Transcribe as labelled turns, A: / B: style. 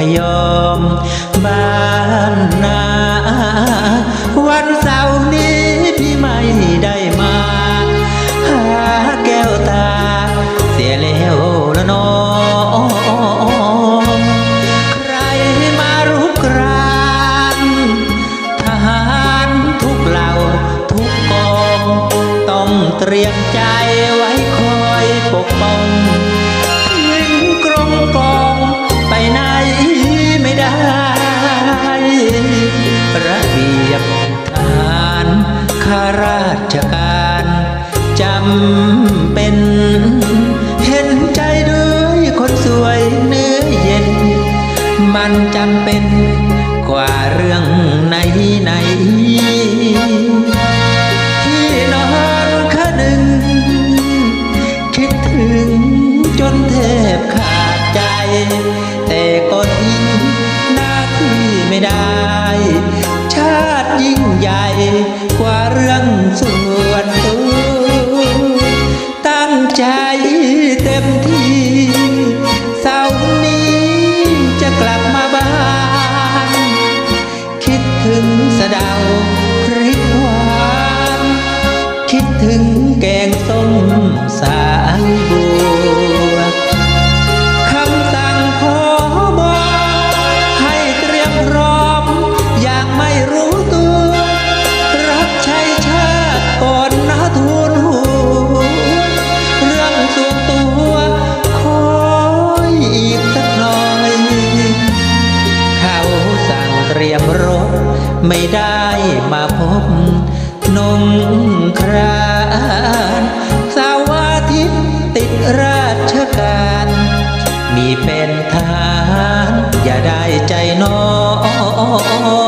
A: พยอม บ้านนา วันเสาร์นี้พี่ไม่ได้มา หาแก้วตา เสียแล้วละน้องใครมารุกรานทหารทุกเหล่าทุกกอง ต้องเตรียมใจไว้คอยปกป้องารข้าราชการจำเป็น เห็นใจด้วยคนสวยเนื้อเย็น มันจำเป็น ถึงแกงส้มสายบัวคำสั่งพอบอให้เตรียมพร้อม อย่างไม่รู้ตัว รับใช้ชาติก่อนนะทูลหัวเรื่องส่วนตัวคอยอีกสักหน่อย เขาสั่งเตรียมรถไม่ได้มาพบ นงครานสาวาทิตติดราชการ มีเป็นทาน อย่าได้ใจน้อง